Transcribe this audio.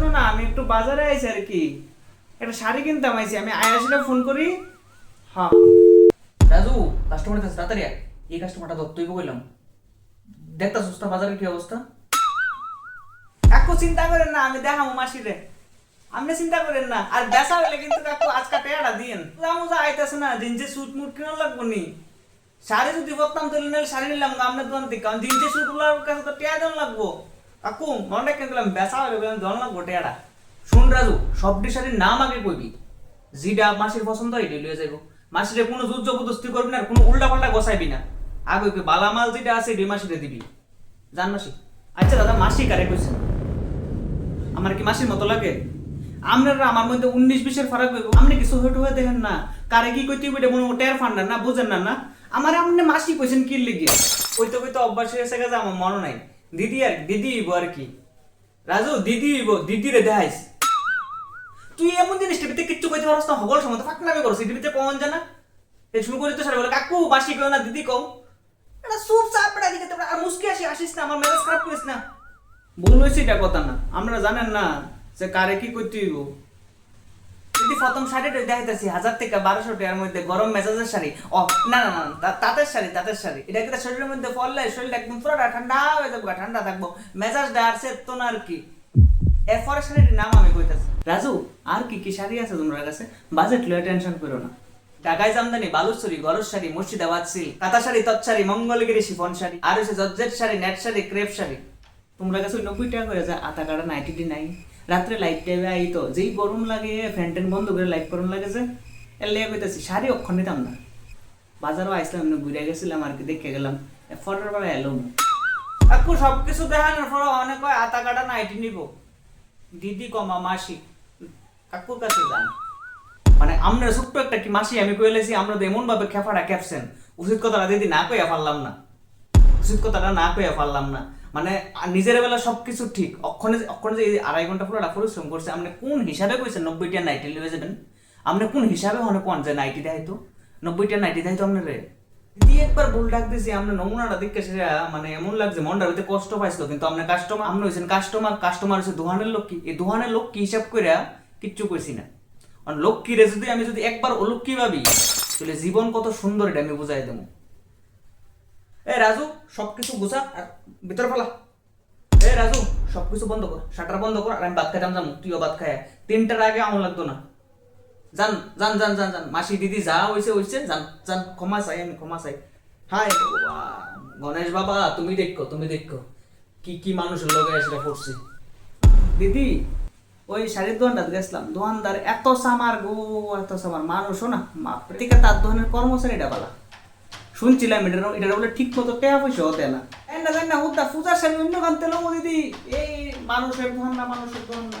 শোনো না আমি একটু বাজারে আইছি আর কি। একটা শাড়ি কিনতাম আইছি আমি আয়াসিটা ফোন করি। হ্যাঁ। রাজু কাস্টমার কাছে তাড়াতাড়ি আয়। এই কাস্টমারটা ধরতেই কইলাম। দেখতা সুস্থ বাজারের কি অবস্থা? কাকু চিন্তা করেন না আমি দেখাবো মাসিরে। আপনি চিন্তা করেন না আর বেচা হইলে কিন্তু কাকু আজকা টেয়াটা দিয়েন। মুজা আইতেছে না দিন যে সুট মুট কিনা লাগবো নি। শাড়ি যদি বলতাম তাহলে নিলে শাড়ি নিলাম আপনার দোকান থেকে। কারণ জিনসে স্যুটগুলার কাছে তো টেয়া দেন লাগবো। কাকু মনে কেন দিলাম দন লাগবো টেয়াটা শুন রাজু, সব নাম আগে কইবি। যেটা মাসির পছন্দ হয় যাইব। মাসিরে কোনো করবি না কোনো উল্টা পাল্টা গসাইবি না। আগে কই বালা মাল যেটা আছে এটি মাসিরে দিবি। জান মাসি? আচ্ছা দাদা, মাসি কারে কইছেন? আমার কি মাসির মতো লাগে? আপনারা আমার মধ্যে উনিশ বিশের ফারাক হইব। আপনি কিছু হয়ে হয়ে দেখেন না। কারে কি কইতে হইবে মনে টের ফান্ডার না বুঝেন না না। আমার আপনি মাসি কইছেন কি লিগে? কইতে কইতে অভ্যাস হয়ে গেছে, আমার মনে নাই। দিদি আর দিদি আর কি। রাজু, দিদি হইব দিদি রে দেখাইস। তুই এমন জিনিস টিভিতে কিচ্ছু কইতে পারছ না, হগল সময় ফাকনামি করছিস টিভিতে জানা? শুরু করে তো সারা বলে কাকু, মাসি কই না, দিদি কও। এটা সুপ চাপ পড়া দিকে আর মুস্কি আসি আসিস না, আমার মেজাজ খারাপ করিস না। ভুল হয়েছে কথা না, আমরা জানেন না যে কারে কি করতে হইব। যদি প্রথম শাড়িটা দেখাইতেছি, হাজার থেকে বারোশো টাকার মধ্যে গরম মেজাজের শাড়ি, ও, না না না তাঁতের শাড়ি তাঁতের শাড়ি। এটা কিন্তু শরীরের মধ্যে পড়লে শরীরটা একদম পুরোটা ঠান্ডা হয়ে যাব, ঠান্ডা থাকব। মেজাজটা আর তো না আর কি। এরপরে শাড়িটির নাম আমি কইতাছি। রাজু, আর কি কি শাড়ি আছে তোমার কাছে? বাজেট লয়ে টেনশন করো না। ঢাকায় জামদানি বালুচুরি গরজ শাড়ি মুর্শিদাবাদ সিল্ক কাতা শাড়ি, তৎ শাড়ি, মঙ্গলগিরি শিফন শাড়ি, আর হচ্ছে georgette sari, net sari, crepe sari. তোমরা কাছে নব্বই টাকা করে যায় আতা কাটা নাইনটি নাই রাত্রে লাইট টাইমে আই তো। যেই গরম লাগে ফ্যান ট্যান বন্ধ করে লাইট গরম লাগে যে, এর লেগে কইতাছি, শাড়ি অক্ষণ নিতাম না। বাজারও আইসলাম ঘুরে গেছিলাম আর কি, দেখে গেলাম। ফটোর বেলা এলো না। কাকু সব কিছু দেখানোর পর অনেক কয়, আতা কাটা নাইটি নিব। দিদি কমা মাসি। কাকুর কাছে যান। মানে আমরা ছোট্ট একটা কি মাসি, আমি কইলেছি আমরা তো এমন ভাবে খেফাটা ক্যাপছেন উচিত কথাটা দিদি না কইয়া পারলাম না। উচিত কথাটা না কইয়া পারলাম না। মানে নিজের বেলা সবকিছু ঠিক। অক্ষণে অক্ষণে যে আড়াই ঘণ্টা পুরোটা পরিশ্রম করছে, আপনি কোন হিসাবে কইছেন নব্বইটা নাইটি লিয়ে যাবেন? আপনি কোন হিসাবে হনে কোন যে নাইটি দেয় তো নব্বইটা নাইটি দেয় তো আপনার দিদি একবার ভুল ডাক দিছি, আমরা নমুনাটা দেখে সেটা মানে এমন লাগছে, মনটা হইতে কষ্ট পাইছিল কিন্তু আপনি কাস্টমার আপনি হইছেন কাস্টমার কাস্টমার হচ্ছে দোহানের লোক কি এই দোহানের লোক কি হিসাব কইরা কিচ্ছু কইছি না। লক্ষ্মীরে যদি আমি যদি একবার অলক্ষ্মী ভাবি, তাহলে জীবন কত সুন্দর এটা আমি বুঝাই দেবো। এ রাজু, সবকিছু গুছা, আর ভিতরে ফেলা। এ রাজু, সবকিছু বন্ধ কর, শাটার বন্ধ কর, আর আমি ভাত খাইতাম যাম তুইও ভাত খায়। তিনটার আগে আমার লাগতো না। যান যান যান যান যান মাসি দিদি যা হইছে হইছে যান যান ক্ষমা চাই, আমি ক্ষমা চাই। হাই গণেশ বাবা, তুমি দেখো তুমি দেখো, কি কি মানুষের লগে এসে পড়ছি। দিদি, ওই শাড়ির দোকানটা গেছিলাম দোকানদার এত সামার গো, এত সামার মানুষও না থেকে তার দোকানের কর্মচারীটা বলা শুনছিলাম এটা এটা বলে ঠিক মতো টেয়া পয়সা হতে না। না জানি না হুদ্দা পূজার শাড়ি অন্য কান তেলো দিদি, এই মানুষের ধন না মানুষের ধন না